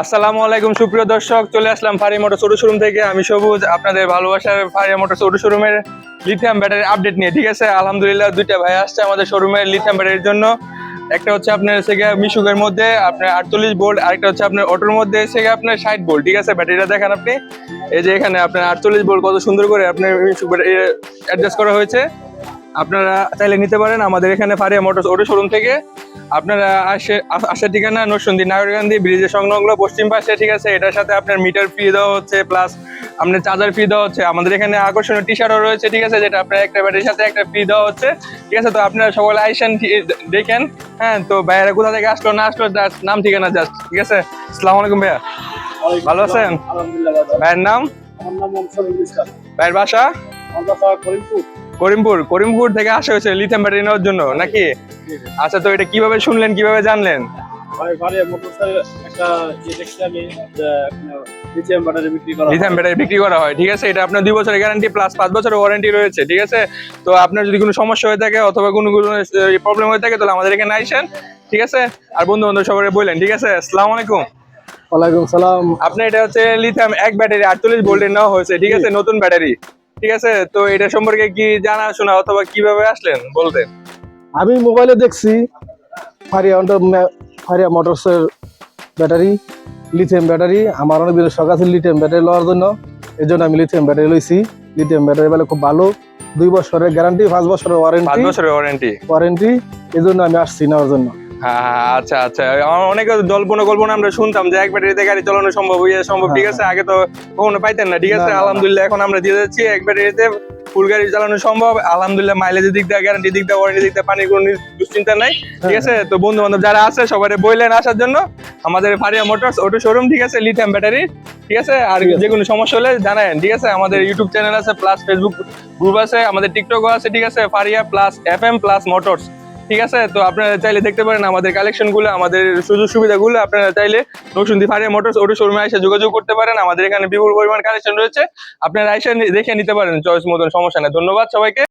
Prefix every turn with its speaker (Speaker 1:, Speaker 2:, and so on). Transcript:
Speaker 1: আসসালামু আলাইকুম সুপ্রিয় দর্শক। চলে আসলাম ফারি মোটর ছোট শোরুম থেকে। আমি সবুজ, আপনাদের ভালোবাসার ফারি মোটর ছোট শোরুমের লিথিয়াম ব্যাটারি আপডেট নিয়ে, ঠিক আছে? আলহামদুলিল্লাহ, দুইটা ভাই আসছে আমাদের শোরুমের লিথিয়াম ব্যাটারির জন্য। একটা হচ্ছে আপনার গিয়ে মিশুকের মধ্যে আপনার আটচল্লিশ ভোল্ট আরেকটা হচ্ছে আপনার অটোর মধ্যে এসে গিয়ে আপনার ষাট ভোল্ট ঠিক আছে? ব্যাটারিটা দেখেন আপনি। এই যে এখানে আপনার আটচল্লিশ ভোল্ট কত সুন্দর করে আপনার মিশুক অ্যাডজাস্ট করা হয়েছে। আপনারা চাইলে নিতে পারেন আমাদের এখানে ফারিয়া মোটরস অটো শোরুম থেকে। আপনারা আসে আস- আসার ঠিকানা নরসন্দী নাগরকান্দি ব্রিজের সংলগ্ন পশ্চিম পাশে ঠিক আছে? এটার সাথে আপনার মিটার ফি দেওয়া হচ্ছে প্লাস আপনার চার্জার ফি দেওয়া হচ্ছে। আমাদের এখানে আকর্ষণীয় টি শার্টও রয়েছে ঠিক আছে? যেটা আপনার একটা ব্যাটারির সাথে একটা ফি দেওয়া হচ্ছে ঠিক আছে? তো আপনারা সকলে আইসেন দেখেন হ্যাঁ? তো ভাইয়ারা কোথা থেকে আসলো না আসলো জাস্ট নাম ঠিকানা জাস্ট ঠিক আছে? আসসালামু আলাইকুম ভাইয়া। ভালো আছেন? ভাইয়ের নাম। ভাইয়ের বাসা?
Speaker 2: আমার বাসা করিমপুর।
Speaker 1: করিমপুর করিমপুর থেকে আসা হয়েছে লিথিয়াম ব্যাটারি নেওয়ার জন্য নাকি? আচ্ছা তো এটা কীভাবে শুনলেন কীভাবে জানলেন?
Speaker 2: ব্যাটারি বিক্রি করা হয়।
Speaker 1: লিথিয়াম ব্যাটারি বিক্রি করা হয় ঠিক আছে? এটা আপনার দুই বছরের গ্যারান্টি প্লাস পাঁচ বছরের ওয়ারেন্টি রয়েছে ঠিক আছে? তো আপনার যদি কোনো সমস্যা হয়ে থাকে অথবা কোনো কোনো প্রবলেম হয়ে থাকে তাহলে আমাদের এখানে আইসেন ঠিক আছে? আর বন্ধু বান্ধব সবাই বললেন ঠিক আছে? আসসালামু আলাইকুম।
Speaker 2: ওয়ালাইকুম সালাম।
Speaker 1: আপনার এটা হচ্ছে লিথিয়াম এক ব্যাটারি আটচল্লিশ ভোল্টের নেওয়া হয়েছে ঠিক আছে? নতুন ব্যাটারি। ঠিক আছে? তো এটা সম্পর্কে কি জানা শোনা অথবা কীভাবে আসলেন? বলতেন
Speaker 3: আমি মোবাইলে দেখছি ফারিয়া ফারিয়া মোটরসের ব্যাটারি লিথিয়াম ব্যাটারি আমার অনেক দিনের শখ আছে লিথিয়াম ব্যাটারি লওয়ার জন্য। এই জন্য আমি লিথিয়াম ব্যাটারি লইছি। লিথিয়াম ব্যাটারি বলে খুব ভালো। দুই বছরের গ্যারান্টি পাঁচ বছরের
Speaker 1: পাঁচ
Speaker 3: ওয়ারেন্টি
Speaker 1: বছরের ওয়ারেন্টি
Speaker 3: ওয়ারেন্টি এই জন্য আমি আসছি নেওয়ার জন্য।
Speaker 1: আচ্ছা আচ্ছা। অনেক জল্পনা কল্পনা আমরা শুনতাম যে এক ব্যাটারিতে গাড়ি চালানো সম্ভব হয়ে সম্ভব ঠিক আছে? আগে তো কখনো পাইতেন না ঠিক আছে। আলহামদুলিল্লাহ এখন আমরা দিয়ে যাচ্ছি এক ব্যাটারিতে ফুল গাড়ি চালানো সম্ভব। আলহামদুলিল্লাহ মাইলেজের দিক দিয়ে গ্যারান্টি দিক দিয়ে ওয়ারেন্টি দিক দিয়ে পানির কোনো দুশ্চিন্তা নাই ঠিক আছে? তো বন্ধু বান্ধব যারা আছে সবাই বললেন আসার জন্য। আমাদের ফারিয়া মোটরস অটো শোরুম ঠিক আছে? লিথিয়াম ব্যাটারি ঠিক আছে? আর যে কোনো সমস্যা হলে জানায়েন ঠিক আছে? আমাদের ইউটিউব চ্যানেল আছে প্লাস ফেসবুক গ্রুপ আছে আমাদের টিকটকও আছে ঠিক আছে? Faria plus F M plus motors ঠিক আছে? তো আপনারা চাইলে দেখতে পারেন আমাদের কালেকশনগুলো, আমাদের সুযোগ সুবিধাগুলো। আপনারা চাইলে নৌসুন্দি ফারিয়া মোটরস অটো শোরুমে এসে যোগাযোগ করতে পারেন। আমাদের এখানে বিপুল পরিমাণ কালেকশন রয়েছে। আপনারা এসে দেখে নিতে পারেন চয়েস মতন, সমস্যা নেই। ধন্যবাদ সবাইকে।